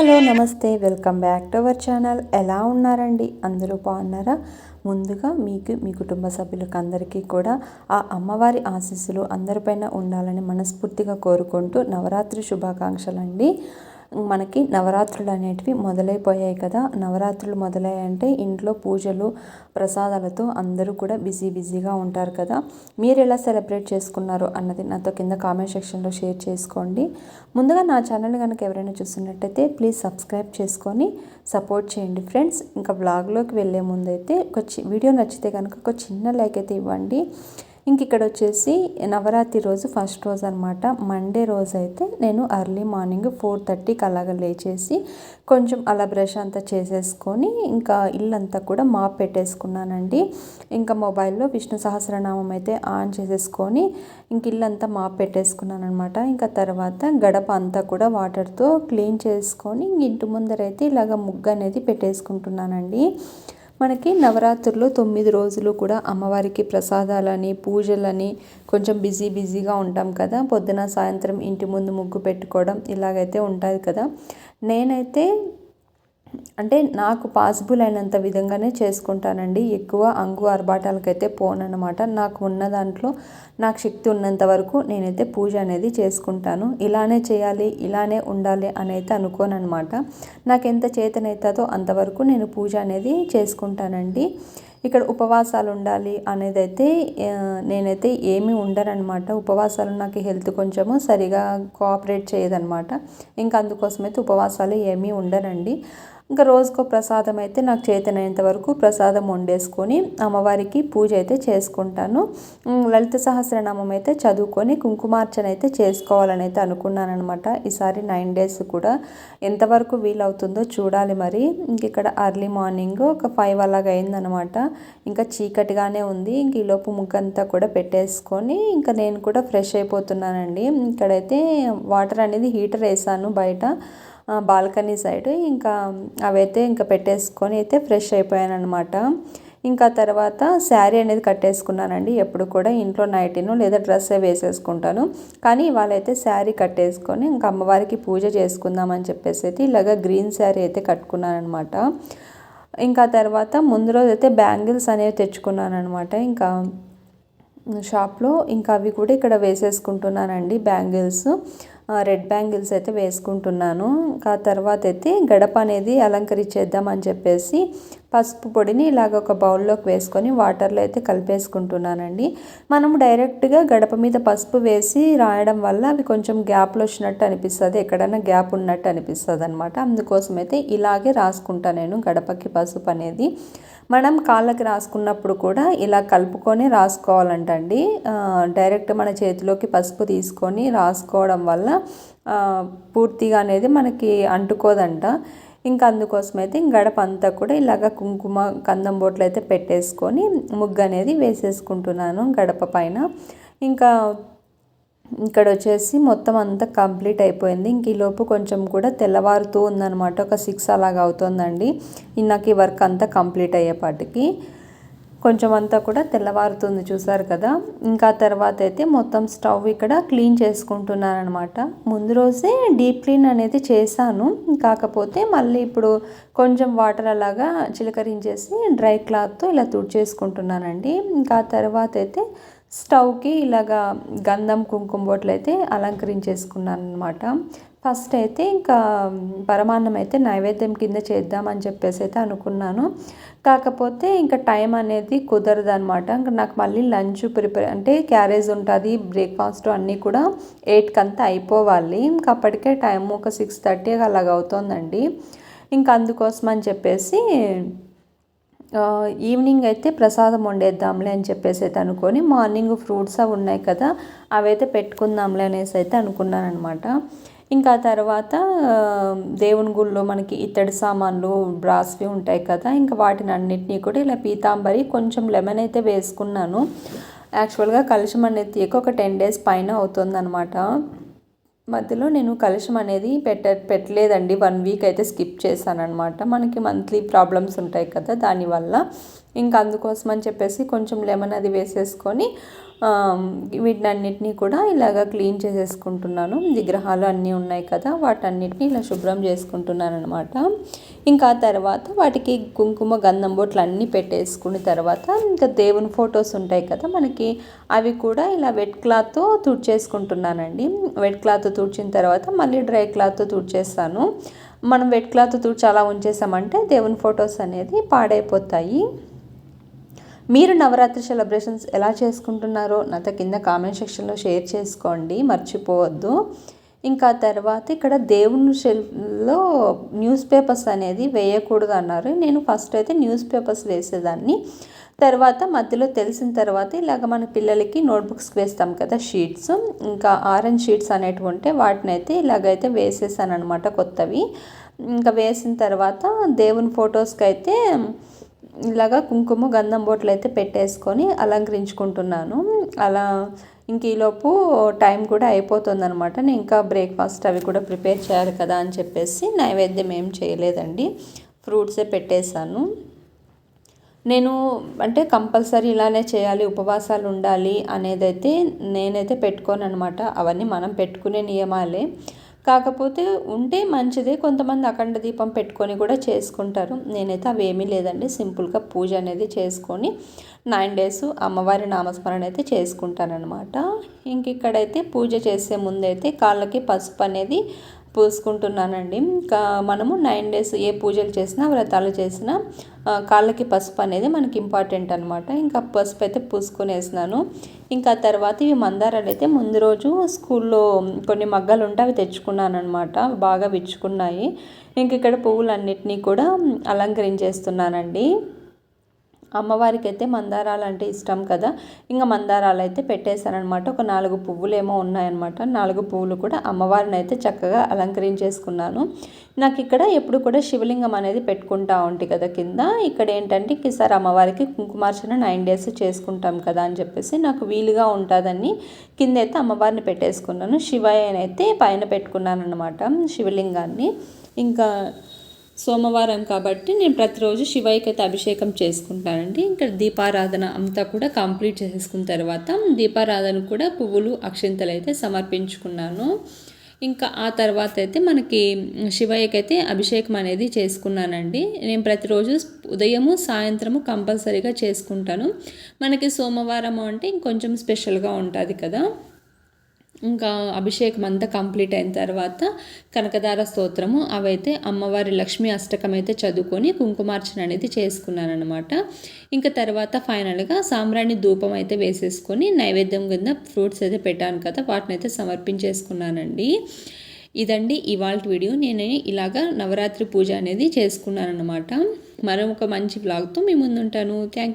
Hello నమస్తే. Welcome back to our channel. ఎలా ఉన్నారండి? అందరూ బాగున్నారా? ముందుగా మీకు మీ కుటుంబ సభ్యులకు అందరికీ కూడా ఆ అమ్మవారి ఆశీస్సులు అందరిపైన ఉండాలని మనస్ఫూర్తిగా కోరుకుంటూ నవరాత్రి శుభాకాంక్షలు అండి మనకి నవరాత్రులు అనేటివి మొదలైపోయాయి కదా. నవరాత్రులు మొదలయ్యాయంటే ఇంట్లో పూజలు ప్రసాదాలతో అందరూ కూడా బిజీ బిజీగా ఉంటారు కదా. మీరు ఎలా సెలబ్రేట్ చేసుకున్నారు అన్నది నాతో కింద కామెంట్ సెక్షన్లో షేర్ చేసుకోండి. ముందుగా నా ఛానల్ కనుక ఎవరైనా చూస్తున్నట్టయితే ప్లీజ్ సబ్స్క్రైబ్ చేసుకొని సపోర్ట్ చేయండి ఫ్రెండ్స్. ఇంకా బ్లాగ్లోకి వెళ్ళే ముందైతే ఒక వీడియో నచ్చితే కనుక ఒక చిన్న లైక్ అయితే ఇవ్వండి. ఇంక ఇక్కడ వచ్చేసి నవరాత్రి రోజు ఫస్ట్ రోజు అనమాట మండే రోజు అయితే నేను అర్లీ మార్నింగ్ ఫోర్ థర్టీకి అలాగ లేచేసి కొంచెం అలా బ్రష్ అంతా చేసేసుకొని ఇంకా ఇల్లంతా కూడా మాప్ పెట్టేసుకున్నానండి. ఇంకా మొబైల్లో విష్ణు సహస్రనామం అయితే ఆన్ చేసేసుకొని ఇంక ఇల్లంతా మాప్ పెట్టేసుకున్నాను అనమాట ఇంకా తర్వాత గడప అంతా కూడా వాటర్తో క్లీన్ చేసుకొని ఇంటి ముందరైతే ఇలాగ ముగ్గు అనేది పెట్టేసుకుంటున్నానండి. మనకి నవరాత్రుల్లో తొమ్మిది రోజులు కూడా అమ్మవారికి ప్రసాదాలని పూజలని కొంచెం బిజీ బిజీగా ఉంటాం కదా. పొద్దున సాయంత్రం ఇంటి ముందు ముగ్గు పెట్టుకోవడం ఇలాగైతే ఉంటుంది కదా. నేనైతే అంటే నాకు పాసిబుల్ అయినంత విధంగానే చేసుకుంటానండి. ఎక్కువ అంగు ఆర్భాటాలకైతే పోనన్నమాట. నాకు ఉన్న దాంట్లో నాకు శక్తి ఉన్నంత వరకు నేనైతే పూజ అనేది చేసుకుంటాను. ఇలానే చేయాలి ఇలానే ఉండాలి అని అయితే అనుకోను అనమాట నాకు ఎంత చేతనైతుందో అంతవరకు నేను పూజ అనేది చేసుకుంటానండి. ఇక్కడ ఉపవాసాలు ఉండాలి అనేది అయితే నేనైతే ఏమీ ఉండరనమాట. ఉపవాసాలు నాకు హెల్త్ కొంచెము సరిగా కోఆపరేట్ చేయదనమాట. ఇంకా అందుకోసమైతే ఉపవాసాలు ఏమీ ఉండరండి. ఇంకా రోజుకో ప్రసాదం అయితే నాకు చేతనైనంత వరకు ప్రసాదం వండేసుకొని అమ్మవారికి పూజ అయితే చేసుకుంటాను. లలిత సహస్రనామం అయితే చదువుకొని కుంకుమార్చన అయితే చేసుకోవాలని అయితే అనుకున్నాను అనమాట ఈసారి నైన్ డేస్ కూడా ఎంతవరకు వీలవుతుందో చూడాలి మరి. ఇంక ఇక్కడ అర్లీ మార్నింగ్ ఒక ఫైవ్ అలాగ అయిందనమాట ఇంకా చీకటిగానే ఉంది. ఇంక ఈలోపు ముగ్గంతా కూడా పెట్టేసుకొని ఇంకా నేను కూడా ఫ్రెష్ అయిపోతున్నానండి. ఇక్కడైతే వాటర్ అనేది హీటర్ వేసాను బయట బాల్కనీ సైడ్. ఇంకా అవైతే ఇంకా పెట్టేసుకొని అయితే ఫ్రెష్ అయిపోయాను అనమాట ఇంకా తర్వాత శారీ అనేది కట్టేసుకున్నానండి. ఎప్పుడు కూడా ఇంట్లో నైటీను లేదా డ్రెస్సే వేసేసుకుంటాను. కానీ వాళ్ళైతే శారీ కట్టేసుకొని ఇంకా అమ్మవారికి పూజ చేసుకుందామని చెప్పేసి అయితే ఇలాగ గ్రీన్ శారీ అయితే కట్టుకున్నాను అనమాట ఇంకా తర్వాత ముందు రోజు అయితే బ్యాంగిల్స్ అనేవి తెచ్చుకున్నాను అనమాట ఇంకా షాప్లో ఇంకా అవి కూడా ఇక్కడ వేసేసుకుంటున్నానండి బ్యాంగిల్స్. రెడ్ బ్యాంగిల్స్ అయితే వేసుకుంటున్నాను. ఆ తర్వాత అయితే గడప అనేది అలంకరించేద్దామని చెప్పేసి పసుపు పొడిని ఇలాగ ఒక బౌల్లోకి వేసుకొని వాటర్లో అయితే కలిపేసుకుంటున్నానండి. మనం డైరెక్ట్గా గడప మీద పసుపు వేసి రాయడం వల్ల అవి కొంచెం గ్యాప్లు వచ్చినట్టు అనిపిస్తుంది ఎక్కడైనా గ్యాప్ ఉన్నట్టు అనిపిస్తుంది అనమాట అందుకోసం అయితే ఇలాగే రాసుకుంటా నేను గడపకి పసుపు అనేది. మనం కాళ్ళకి రాసుకున్నప్పుడు కూడా ఇలా కలుపుకొని రాసుకోవాలంటండి. డైరెక్ట్ మన చేతిలోకి పసుపు తీసుకొని రాసుకోవడం వల్ల పూర్తిగా అనేది మనకి అంటుకోదంట. ఇంకా అందుకోసం అయితే గడప అంతా కూడా ఇలాగ కుంకుమ కందం బోట్లు అయితే పెట్టేసుకొని ముగ్గు అనేది వేసేసుకుంటున్నాను గడప పైన. ఇంకా ఇక్కడ వచ్చేసి మొత్తం అంతా కంప్లీట్ అయిపోయింది. ఇంక ఈలోపు కొంచెం కూడా తెల్లవారుతూ ఉందనమాట ఒక సిక్స్ అలాగా అవుతుందండి. నాకు ఈ వర్క్ అంతా కంప్లీట్ అయ్యేపాటికి. కొంచెం అంతా కూడా తెల్లవారుతుంది చూసారు కదా. ఇంకా తర్వాత అయితే మొత్తం స్టవ్ ఇక్కడ క్లీన్ చేసుకుంటున్నాను అనమాట ముందు రోజే డీప్ క్లీన్ అనేది చేశాను. కాకపోతే మళ్ళీ ఇప్పుడు కొంచెం వాటర్ అలాగా చిలకరించేసి డ్రై క్లాత్తో ఇలా తుడిచేసుకుంటున్నానండి. ఇంకా తర్వాత అయితే స్టవ్కి ఇలాగా గంధం కుంకుమ బొట్లు అయితే అలంకరించేసుకున్నాను అనమాట ఫస్ట్ అయితే ఇంకా పరమాన్నం అయితే నైవేద్యం కింద చేద్దామని చెప్పేసి అయితే అనుకున్నాను. కాకపోతే ఇంకా టైం అనేది కుదరదు అనమాట ఇంకా నాకు మళ్ళీ లంచ్ ప్రిపేర్ అంటే క్యారేజ్ ఉంటుంది బ్రేక్ఫాస్ట్ అన్నీ కూడా ఎయిట్కి అంతా అయిపోవాలి. ఇంకా అప్పటికే టైం ఒక సిక్స్ థర్టీ అలాగ అవుతుందండి. ఇంకా అందుకోసం అని చెప్పేసి ఈవినింగ్ అయితే ప్రసాదం వండేద్దాంలే అని చెప్పేసి అయితే అనుకొని మార్నింగ్ ఫ్రూట్స్ అవి ఉన్నాయి కదా అవైతే పెట్టుకుందాంలే అనేసి అయితే అనుకున్నాను అనమాట ఇంకా తర్వాత దేవుని గుళ్ళో మనకి ఇత్తడి సామాన్లు బ్రాస్వి ఉంటాయి కదా ఇంకా వాటిని అన్నిటినీ కూడా ఇలా పీతాంబరి కొంచెం లెమన్ అయితే వేసుకున్నాను. యాక్చువల్గా కలుషం అనేది తీయక ఒక టెన్ డేస్ పైన అవుతుందన్నమాట. మధ్యలో నేను కలుషం అనేది పెట్ట పెట్టలేదండి. వన్ వీక్ అయితే స్కిప్ చేశాను అనమాట మనకి మంత్లీ ప్రాబ్లమ్స్ ఉంటాయి కదా దానివల్ల. ఇంకా అందుకోసం అని చెప్పేసి కొంచెం లెమన్ అది వేసేసుకొని వీటినన్నిటినీ కూడా ఇలాగ క్లీన్ చేసేసుకుంటున్నాను. విగ్రహాలు అన్నీ ఉన్నాయి కదా వాటన్నిటిని ఇలా శుభ్రం చేసుకుంటున్నాను అనమాట ఇంకా తర్వాత వాటికి కుంకుమ గంధం బొట్లు అన్నీ పెట్టేసుకున్న తర్వాత ఇంకా దేవుని ఫొటోస్ ఉంటాయి కదా మనకి అవి కూడా ఇలా వెట్ క్లాత్తో తుడిచేసుకుంటున్నానండి. వెట్ క్లాత్ తుడిచిన తర్వాత మళ్ళీ డ్రై క్లాత్తో తుడిచేస్తాను. మనం వెట్ క్లాత్ తుడిచి అలా ఉంచేసామంటే దేవుని ఫొటోస్ అనేది పాడైపోతాయి. మీరు నవరాత్రి సెలబ్రేషన్స్ ఎలా చేసుకుంటున్నారో నాతో కింద కామెంట్ సెక్షన్లో షేర్ చేసుకోండి మర్చిపోవద్దు. ఇంకా తర్వాత ఇక్కడ దేవుని షెల్ఫ్లో న్యూస్ పేపర్స్ అనేది వేయకూడదు అన్నారు. నేను ఫస్ట్ అయితే న్యూస్ పేపర్స్ వేసేదాన్ని. తర్వాత మధ్యలో తెలిసిన తర్వాత ఇలాగ మన పిల్లలకి నోట్బుక్స్కి వేస్తాం కదా షీట్స్. ఇంకా ఆరెంజ్ షీట్స్ అనేటివి ఉంటే వాటిని అయితే ఇలాగైతే వేసేసాను అనమాట కొత్తవి. ఇంకా వేసిన తర్వాత దేవుని ఫొటోస్కి అయితే ఇలాగా కుంకుమ గంధం బొట్లు అయితే పెట్టేసుకొని అలంకరించుకుంటున్నాను. అలా ఇంక ఈలోపు టైం కూడా అయిపోతుంది అనమాట నేను ఇంకా బ్రేక్ఫాస్ట్ అవి కూడా ప్రిపేర్ చేయాలి కదా అని చెప్పేసి నైవేద్యం ఏం చేయలేదండి. ఫ్రూట్సే పెట్టేశాను. నేను అంటే కంపల్సరీ ఇలానే చేయాలి ఉపవాసాలు ఉండాలి అనేదైతే నేనైతే పెట్టుకోను అనమాట అవన్నీ మనం పెట్టుకునే నియమాలే. కాకపోతే ఉంటే మంచిదే. కొంతమంది అఖండ దీపం పెట్టుకొని కూడా చేసుకుంటారు. నేనైతే అవి ఏమీ లేదండి. సింపుల్గా పూజ అనేది చేసుకొని నైన్ డేస్ అమ్మవారి నామస్మరణ అయితే చేసుకుంటానమాట ఇంక ఇక్కడైతే పూజ చేసే ముందైతే కాళ్ళకి పసుపు అనేది పూసుకుంటున్నానండి. ఇంకా మనము నైన్ డేస్ ఏ పూజలు చేసినా వ్రతాలు చేసినా కాళ్ళకి పసుపు అనేది మనకి ఇంపార్టెంట్ అనమాట ఇంకా పసుపు అయితే పూసుకునేసినాను. ఇంకా తర్వాత ఇవి మందారాలు అయితే ముందు రోజు స్కూల్లో కొన్ని మగ్గలు ఉంటే అవి తెచ్చుకున్నాను అనమాట బాగా విచ్చుకున్నాయి. ఇంక ఇక్కడ పువ్వులన్నిటినీ కూడా అలంకరించేస్తున్నానండి. అమ్మవారికి అయితే మందారాలు అంటే ఇష్టం కదా. ఇంకా మందారాలు అయితే పెట్టేశానమాట ఒక నాలుగు పువ్వులు ఏమో ఉన్నాయన్నమాట నాలుగు పువ్వులు కూడా అమ్మవారిని అయితే చక్కగా అలంకరించేసుకున్నాను. నాకు ఇక్కడ ఎప్పుడు కూడా శివలింగం అనేది పెట్టుకుంటా ఉంటాయి కదా కింద. ఇక్కడ ఏంటంటే ఈసారి అమ్మవారికి కుంకుమార్చన నైన్ డేస్ చేసుకుంటాం కదా అని చెప్పేసి నాకు వీలుగా ఉంటుందని కింద అయితే అమ్మవారిని పెట్టేసుకున్నాను. శివయ్యనైతే పైన పెట్టుకున్నాను అనమాట శివలింగాన్ని. ఇంకా సోమవారం కాబట్టి నేను ప్రతిరోజు శివయ్యకి అయితే అభిషేకం చేసుకుంటానండి. ఇంకా దీపారాధన అంతా కూడా కంప్లీట్ చేసేసుకున్న తర్వాత దీపారాధన కూడా పువ్వులు అక్షింతలు అయితే సమర్పించుకున్నాను. ఇంకా ఆ తర్వాత అయితే మనకి శివయ్యకి అయితే అభిషేకం అనేది చేసుకున్నానండి. నేను ప్రతిరోజు ఉదయము సాయంత్రము కంపల్సరీగా చేసుకుంటాను. మనకి సోమవారం అంటే ఇంకొంచెం స్పెషల్గా ఉంటుంది కదా. ఇంకా అభిషేకం అంతా కంప్లీట్ అయిన తర్వాత కనకదార స్తోత్రము అవైతే అమ్మవారి లక్ష్మీ అష్టకం అయితే చదువుకొని కుంకుమార్చన అనేది చేసుకున్నాను అనమాట ఇంకా తర్వాత ఫైనల్గా సాంబ్రాణి ధూపం అయితే వేసేసుకొని నైవేద్యం కింద ఫ్రూట్స్ అయితే పెట్టాను కదా వాటిని అయితే సమర్పించేసుకున్నానండి. ఇదండి ఇవాళ వీడియో. నేను ఇలాగా నవరాత్రి పూజ అనేది చేసుకున్నాను అనమాట మరొక మంచి బ్లాగ్తో మీ ముందుంటాను. థ్యాంక్